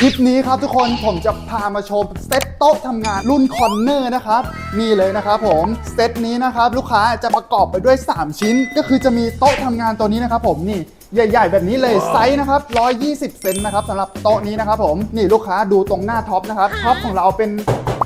คลิปนี้ครับทุกคนผมจะพามาชมเซตโต๊ะทำงานรุ่นคอนเนอร์นะครับนี่เลยนะครับผมเซตนี้นะครับลูกค้าจะประกอบไปด้วย 3 ชิ้น ก็คือจะมีโต๊ะทำงานตัวนี้นะครับผมนี่ใหญ่ ๆ แบบนี้เลยไซส์นะครับ 120 เซนนะครับสำหรับโต๊ะนี้นะครับผมนี่ลูกค้าดูตรงหน้าท็อปนะครับท็อปของเราเป็น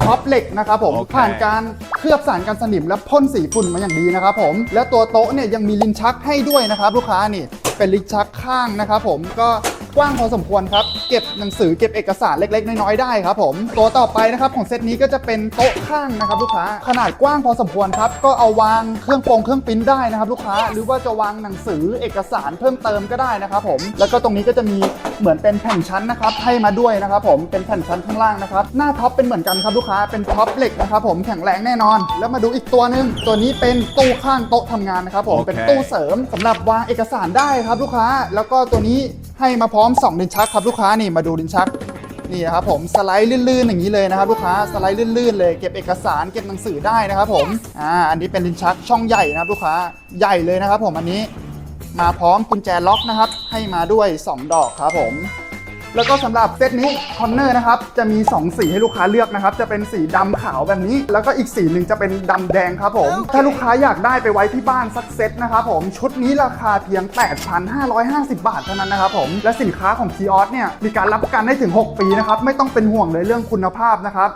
ท็อปเหล็กนะครับผมโอเคผ่านการเคลือบสารกันสนิมและพ่นสีฝุ่นมาอย่างดีนะครับผม และตัวโต๊ะเนี่ยยังมีลิ้นชักให้ด้วยนะครับ ลูกค้านี่เป็นลิ้นชักข้างนะครับผมก็ กว้างพอสมควรครับ เก็บหนังสือเก็บเอกสารเล็ก ๆ น้อยๆได้ครับผม ตัวต่อไปนะครับของเซตนี้ก็จะเป็นโต๊ะข้างนะครับลูกค้า ขนาดกว้างพอสมควรครับ ก็เอาวางเครื่องโปรงเครื่องปิ้นได้นะครับลูกค้า หรือว่าจะวางหนังสือเอกสารเพิ่มเติมก็ได้นะครับผม แล้วก็ตรงนี้ก็จะมี เหมือนเป็นแผ่นชั้นนะครับให้มาด้วยนะครับผมเป็นแผ่นชั้นข้างล่างนะครับหน้าท็อปเป็นเหมือนกันครับลูกค้าเป็นท็อปเหล็กนะครับผมแข็งแรงแน่นอน แล้วมาดูอีกตัวหนึงตัวนี้เป็นตู้ข้างโต๊ะทำงานนะครับผมโอเคเป็นตู้เสริมสำหรับวางเอกสารได้ครับลูกค้า แล้วก็ตัวนี้ให้มาพร้อม2ลิ้นชักครับลูกค้านี่มาดูลิ้นชักนี่นะครับผมสไลด์ลื่นๆอย่างนี้เลยนะครับลูกค้าสไลด์ลื่นๆเลยเก็บเอกสารเก็บหนังสือได้นะครับผมอ่าอันนี้เป็นลิ้นชักช่องใหญ่นะครับลูกค้าใหญ่เลยนะครับผมอันนี้ มาพร้อมกุญแจล็อกนะครับ ให้มาด้วย 2 ดอกครับผม แล้วก็สำหรับเซตนี้คอนเนอร์นะครับจะมี 2 สีให้ลูกค้าเลือกนะครับ จะเป็นสีดำขาวแบบนี้ แล้วก็อีกสีหนึ่งจะเป็นดำแดงครับผม ถ้าลูกค้าอยากได้ไปไว้ที่บ้านสักเซตนะครับผม ชุดนี้ราคาเพียง 8,550 บาทเท่านั้นนะครับผม และสินค้าของคีออสเนี่ยมีการรับประกันได้ถึง 6 ปีนะครับไม่ต้องเป็นห่วงเลยเรื่องคุณภาพนะครับ